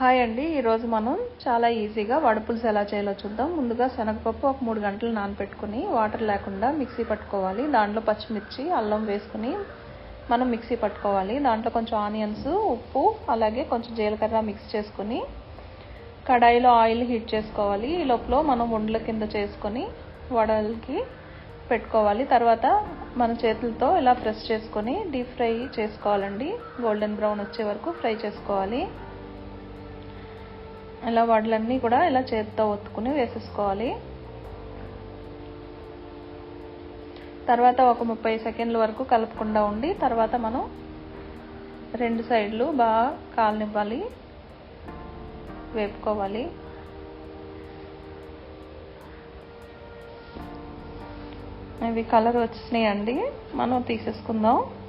Hi అండి. ఈరోజు మనం చాలా ఈజీగా వడపులుసు ఎలా చేయాలో చూద్దాం. ముందుగా శనగపప్పు ఒక మూడు గంటలు నానపెట్టుకుని వాటర్ లేకుండా మిక్సీ పట్టుకోవాలి. దాంట్లో పచ్చిమిర్చి అల్లం వేసుకుని మనం మిక్సీ పట్టుకోవాలి. దాంట్లో కొంచెం ఆనియన్స్ ఉప్పు అలాగే కొంచెం జీలకర్ర మిక్స్ చేసుకుని కడాయిలో ఆయిల్ హీట్ చేసుకోవాలి. ఈ లోపల మనం వండల కింద చేసుకొని వడలకి పెట్టుకోవాలి. తర్వాత మన చేతులతో ఇలా ప్రెస్ చేసుకొని డీప్ ఫ్రై చేసుకోవాలండి. గోల్డెన్ బ్రౌన్ వచ్చే వరకు ఫ్రై చేసుకోవాలి. ఇలా వడలన్నీ కూడా ఇలా చేతితో ఒత్తుకుని వేసేసుకోవాలి. తర్వాత ఒక ముప్పై సెకండ్ల వరకు కలపకుండా ఉండి తర్వాత మనం రెండు సైడ్లు బాగా కాలనివ్వాలి. వేపుకోవాలి. ఇవి కలర్ వచ్చినాయండి. మనం తీసేసుకుందాం.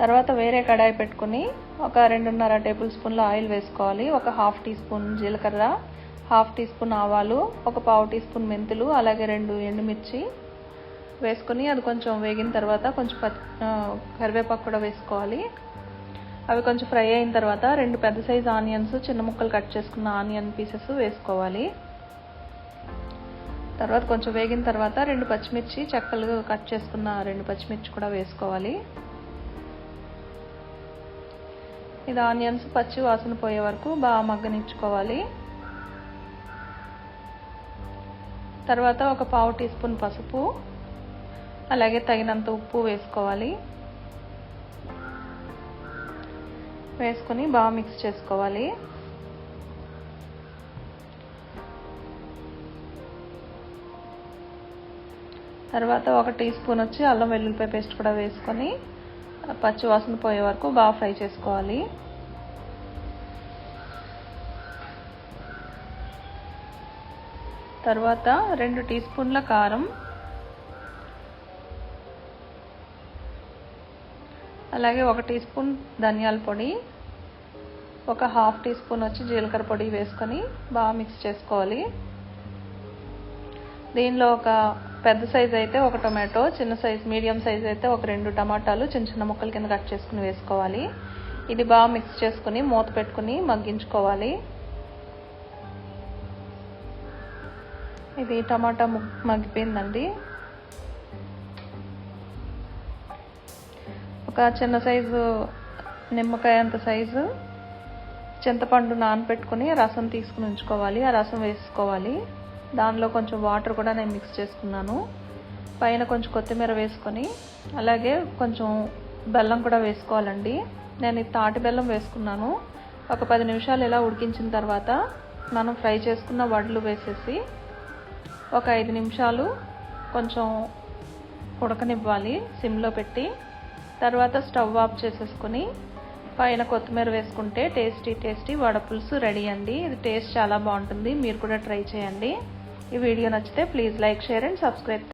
తర్వాత వేరే కడాయి పెట్టుకుని ఒక రెండున్నర టేబుల్ స్పూన్ల ఆయిల్ వేసుకోవాలి. ఒక హాఫ్ టీ స్పూన్ జీలకర్ర హాఫ్ టీ స్పూన్ ఆవాలు ఒక పావు టీ స్పూన్ మెంతులు అలాగే రెండు ఎండుమిర్చి వేసుకొని అది కొంచెం వేగిన తర్వాత కొంచెం కరివేపాకు కూడా వేసుకోవాలి. అవి కొంచెం ఫ్రై అయిన తర్వాత రెండు పెద్ద సైజు ఆనియన్స్ చిన్న ముక్కలు కట్ చేసుకున్న ఆనియన్ పీసెస్ వేసుకోవాలి. తర్వాత కొంచెం వేగిన తర్వాత రెండు పచ్చిమిర్చి చెక్కలు కట్ చేసుకున్న రెండు పచ్చిమిర్చి కూడా వేసుకోవాలి. ఇది ఆనియన్స్ పచ్చి వాసన పోయే వరకు బాగా మగ్గనిచ్చుకోవాలి. తర్వాత ఒక పావు టీ స్పూన్ పసుపు అలాగే తగినంత ఉప్పు వేసుకోవాలి. వేసుకొని బాగా మిక్స్ చేసుకోవాలి. తర్వాత ఒక టీ స్పూన్ వచ్చి అల్లం వెల్లుల్లిపాయ పేస్ట్ కూడా వేసుకొని పచ్చి వాసన పోయే వరకు బాగా ఫ్రై చేసుకోవాలి. తర్వాత రెండు టీ స్పూన్ల కారం. అలాగే ఒక టీ స్పూన్ ధనియాల పొడి. ఒక హాఫ్ టీ స్పూన్ వచ్చి జీలకర్ర పొడి వేసుకొని బాగా మిక్స్ చేసుకోవాలి. దీనిలో ఒక పెద్ద సైజ్ అయితే ఒక టొమాటో చిన్న సైజ్ మీడియం సైజ్ అయితే ఒక రెండు టమాటాలు చిన్న చిన్న ముక్కల కింద కట్ చేసుకుని వేసుకోవాలి. ఇది బాగా మిక్స్ చేసుకుని మూత పెట్టుకుని మగ్గించుకోవాలి. ఇది టమాటా మగ్గిపోయిందండి. ఒక చిన్న సైజు నిమ్మకాయ అంత సైజు చింతపండు నానపెట్టుకుని రసం తీసుకుని ఉంచుకోవాలి. ఆ రసం వేసుకోవాలి. దానిలో కొంచెం వాటర్ కూడా నేను మిక్స్ చేసుకున్నాను. పైన కొంచెం కొత్తిమీర వేసుకొని అలాగే కొంచెం బెల్లం కూడా వేసుకోవాలండి. నేను ఈ తాటి బెల్లం వేసుకున్నాను. ఒక పది నిమిషాలు ఇలా ఉడికించిన తర్వాత మనం ఫ్రై చేసుకున్న వడ్లు వేసేసి ఒక ఐదు నిమిషాలు కొంచెం ఉడకనివ్వాలి సిమ్లో పెట్టి. తర్వాత స్టవ్ ఆఫ్ చేసేసుకొని పైన కొత్తిమీర వేసుకుంటే టేస్టీ టేస్టీ వడపులుసు రెడీ అండి. ఇది టేస్ట్ చాలా బాగుంటుంది. మీరు కూడా ట్రై చేయండి. ఈ వీడియో నచ్చితే please like share and subscribe.